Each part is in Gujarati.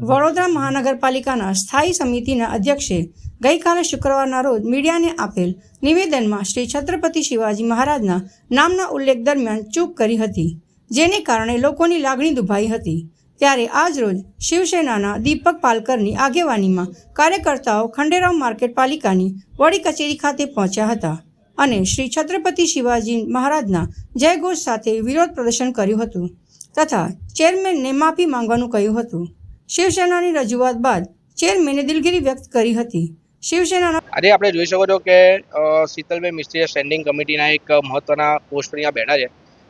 વડોદરા મહાનગરપાલિકાના સ્થાયી સમિતિના અધ્યક્ષે ગઈકાલે શુક્રવારના રોજ મીડિયાને આપેલ નિવેદનમાં શ્રી છત્રપતિ શિવાજી મહારાજના નામના ઉલ્લેખ દરમિયાન ચૂક કરી હતી, જેને કારણે લોકોની લાગણી દુભાઈ હતી. ત્યારે આજ રોજ શિવસેનાના દીપક પાલકરની આગેવાનીમાં કાર્યકર્તાઓ ખંડેરાવ માર્કેટ પાલિકાની વડી કચેરી ખાતે પહોંચ્યા હતા અને શ્રી છત્રપતિ શિવાજી મહારાજના જયઘોષ સાથે વિરોધ પ્રદર્શન કર્યું હતું તથા ચેરમેનને માફી માંગવાનું કહ્યું હતું. શિવસેનાની રજૂઆત બાદ ચેરમેને દિલગીરી વ્યક્ત કરી હતી. શિવસેનાના આજે આપણે જોઈ શકો છો કે શીતલભાઈ મિસ્ત્રીએ સ્ટેન્ડિંગ કમિટીના એક મહત્વના પોસ્ટ પર અહીંયા બેઠા છે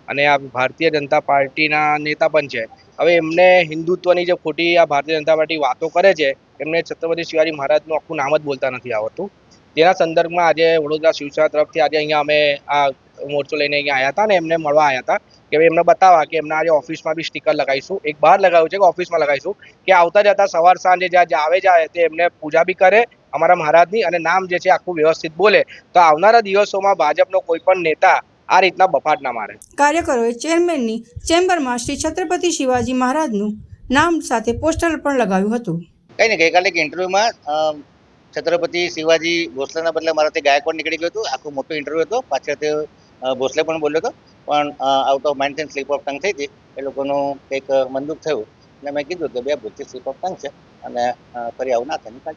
અને આ ભારતીય જનતા પાર્ટીના નેતા પણ છે. હવે એમને હિન્દુત્વની જે ખોટી આ ભારતીય જનતા પાર્ટી વાતો કરે છે, એમને છત્રપતિ શિવાજી મહારાજનું આખું નામ જ બોલતા નથી આવડતું. તેના સંદર્ભમાં આજે વડોદરા શિવસેના તરફથી આજે અહીંયા અમે આ મોરચો લઈને અહીંયા આવ્યા હતા અને એમને મળવા આવ્યા હતા. કે ભાઈ એમને બતાવવા કે એમના આજે ઓફિસમાં બી સ્ટીકર લગાવીશું. એક બહાર લગાવ્યું છે કે ઓફિસમાં લગાવીશું કે આવતા જતા સવાર સાંજે જ્યાં જે આવે જાય તે એમને પૂજા બી કરે અમારા મહારાજની અને નામ જે છે આખું વ્યવસ્થિત બોલે. તો આવનારા દિવસોમાં ભાજપનો કોઈ પણ નેતા આ રીતના બફાટ ના મારે. કાર્યકરોએ ચેરમેનની ચેમ્બરમાં શ્રી છત્રપતિ શિવાજી મહારાજનું નામ સાથે પોસ્ટર પણ લગાવ્યું હતું. કઈ નહીં ગઈકાલે એક ઇન્ટરવ્યુમાં છત્રપતિ શિવાજી ભોસલેના બદલે મારાથી ગાયકવાડ નીકળી ગયો હતું. આખું મોટો ઇન્ટરવ્યુ હતો. પાછળ તે ભોસલે પણ બોલ્યો હતો. પણ આઉટ ઓફ માઇન્ડ થઈને સ્લીપ ઓફ ટંગ થઈ હતી એ લોકોનું કંઈક મંદુક થયું. એટલે મેં કીધું કે બે ભૂતથી સ્લીપ ઓફ ટંગ છે. અને ફરી આવું ના થાય. કાઢજો